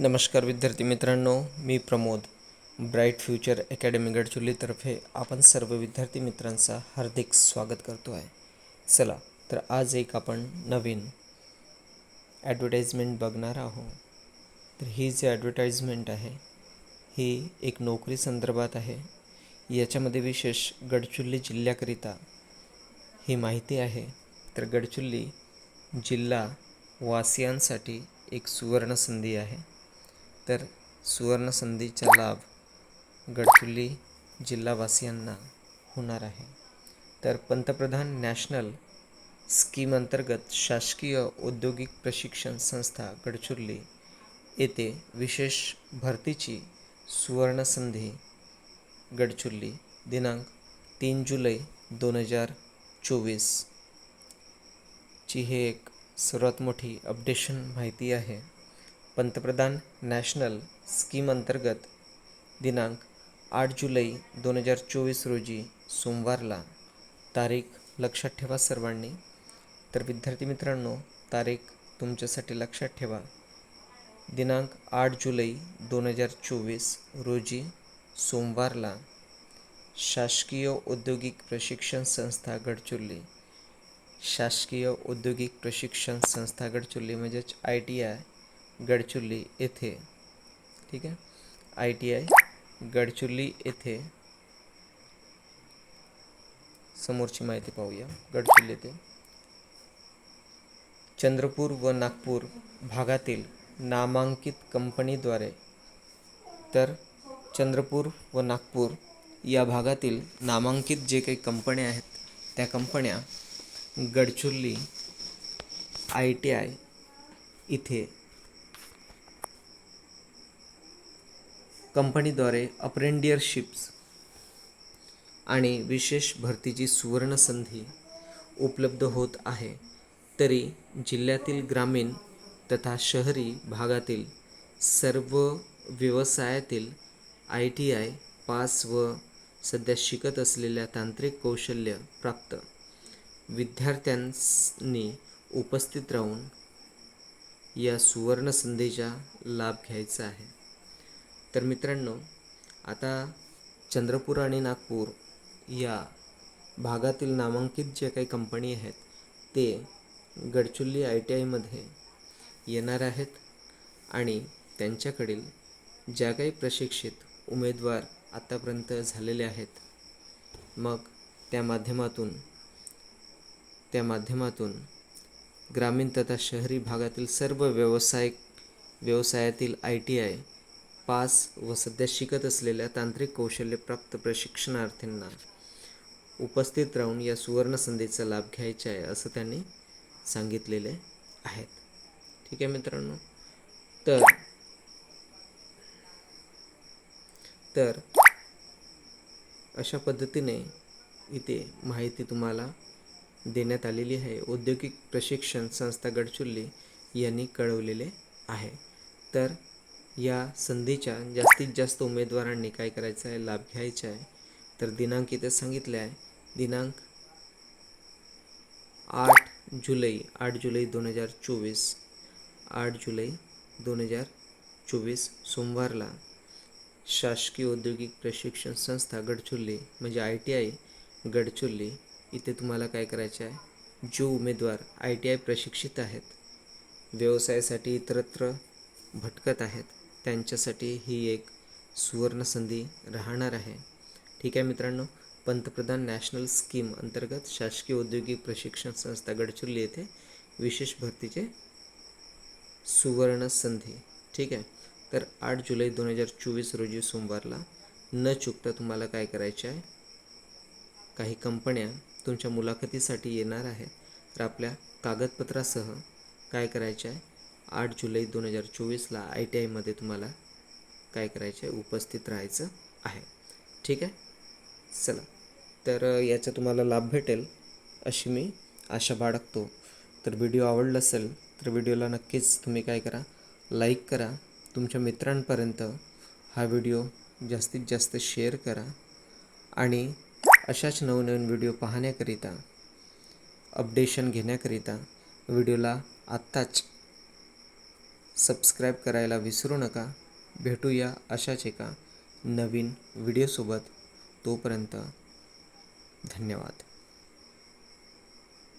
नमस्कार विद्यार्थी मित्रांनो मी प्रमोद. ब्राईट फ्युचर अकॅडमी गडचुल्लीतर्फे आपण सर्व विद्यार्थी मित्रांचा हार्दिक स्वागत करतो आहे. चला तर आज एक आपण नवीन ॲडव्हर्टाईजमेंट बघणार आहोत. तर ही जी ॲडव्हर्टाईजमेंट आहे ही एक नोकरी संदर्भात आहे. याच्यामध्ये विशेष गडचुल्ली जिल्ह्याकरिता ही माहिती आहे. तर गडचुल्ली जिल्हा वासियांसाठी एक सुवर्ण संधी आहे. तर सुवर्णसंधीचा लाभ गडचिरोली जिल्हावासियांना होणार आहे. तर पंतप्रधान नॅशनल स्कीम अंतर्गत शासकीय औद्योगिक प्रशिक्षण संस्था गडचिरोली येथे विशेष भरतीची सुवर्णसंधी गडचिरोली दिनांक तीन जुलै दोन हजार चोवीसची हे एक सर्वात मोठी अपडेशन माहिती आहे. पंतप्रधान नॅशनल स्कीम अंतर्गत दिनांक आठ जुलै दोन हजार चोवीस रोजी सोमवारला तारीख लक्षात ठेवा सर्वांनी. तर विद्यार्थी मित्रांनो तारीख तुमच्यासाठी लक्षात ठेवा. दिनांक आठ जुलै दोन हजार चोवीस रोजी सोमवारला शासकीय औद्योगिक प्रशिक्षण संस्था गडचिरोली शासकीय औद्योगिक प्रशिक्षण संस्था गडचिरोली म्हणजेच आय टी आय गडचुल्ली येथे. ठीक आहे? आय टी आय गडचुल्ली येथे. समोरची माहिती पाहूया. गडचुल्ली येथे. चंद्रपूर व नागपूर भागातील नामांकित कंपनीद्वारे तर चंद्रपूर व नागपूर या भागातील नामांकित जे काही कंपन्या आहेत त्या कंपन्या गडचुल्ली आय टी आय इथे कंपनीद्वारे अप्रेंडियरशिप्स आणि विशेष भरतीची सुवर्ण संधी उपलब्ध होत आहे तरी जिल्ह्यातील ग्रामीण तथा शहरी भागातील सर्व व्यवसायातील आय टी आय पास व सध्या शिकत असलेल्या तांत्रिक कौशल्य प्राप्त विद्यार्थ्यांनी उपस्थित राहून या सुवर्ण संधीचा लाभ घ्यायचा आहे. तर मित्रांनो आता चंद्रपूर आणि नागपूर या भागातील नामांकित जे काही कंपनी आहेत ते गडचुल्ली आय टी आयमध्ये येणार आहेत आणि त्यांच्याकडील ज्या काही प्रशिक्षित उमेदवार आत्तापर्यंत झालेले आहेत मग त्या माध्यमातून त्या माध्यमातून ग्रामीण तथा शहरी भागातील सर्व व्यावसायिक व्यवसायातील आय टी आय पास व सध्या शिकत असलेल्या तांत्रिक कौशल्यप्राप्त प्रशिक्षणार्थींना उपस्थित राहून या सुवर्ण संधीचा लाभ घ्यायचा आहे असं त्यांनी सांगितलेले आहेत. ठीक आहे मित्रांनो. तर तर अशा पद्धतीने इथे माहिती तुम्हाला देण्यात आलेली आहे. औद्योगिक प्रशिक्षण संस्था गडचुल्ली यांनी कळवलेले आहे. तर या संधीच्या जास्तीत जास्त उमेदवारांनी काय करायचं आहे लाभ घ्यायचा आहे तर दिनांक इथे सांगितले आहे दिनांक आठ जुलै आठ जुलै दोन हजार चोवीस आठ जुलै दोन हजार चोवीस सोमवारला शासकीय औद्योगिक प्रशिक्षण संस्था गडचुल्ली म्हणजे आय टी आय गडचुल्ली इथे तुम्हाला काय करायचे आहे जो उमेदवार आय टी आय प्रशिक्षित आहेत व्यवसायासाठी इतरत्र भटकत आहेत त्यांच्यासाठी ही एक सुवर्ण संधी राहणार आहे. ठीक आहे मित्रांनो पंतप्रधान नॅशनल स्कीम अंतर्गत शासकीय औद्योगिक प्रशिक्षण संस्था गडचिरोली येथे विशेष भरतीचे सुवर्ण संधी ठीक आहे तर आठ जुलै दोन हजार चोवीस रोजी सोमवारला न चुकता तुम्हाला काय करायचे आहे? काही कंपन्या तुमच्या मुलाखतीसाठी येणार आहेत. तर आपल्या कागदपत्रासह काय करायचे आहे? आठ जुलै दोन हजार चोवीसला आय टी आयमध्ये तुम्हाला काय करायचं आहे? उपस्थित राहायचं आहे. ठीक आहे? चला. तर याचा तुम्हाला लाभ भेटेल अशी मी आशा बाळगतो. तर व्हिडिओ आवडला असेल तर व्हिडिओला नक्कीच तुम्ही काय करा? लाईक करा. तुमच्या मित्रांपर्यंत हा व्हिडिओ जास्तीत जास्त शेअर करा. आणि अशाच नवनवीन व्हिडिओ पाहण्याकरिता अपडेशन घेण्याकरिता व्हिडिओला आत्ताच सबस्क्राईब करायला विसरू नका. भेटूया अशाच एका नवीन व्हिडिओसोबत. तोपर्यंत धन्यवाद.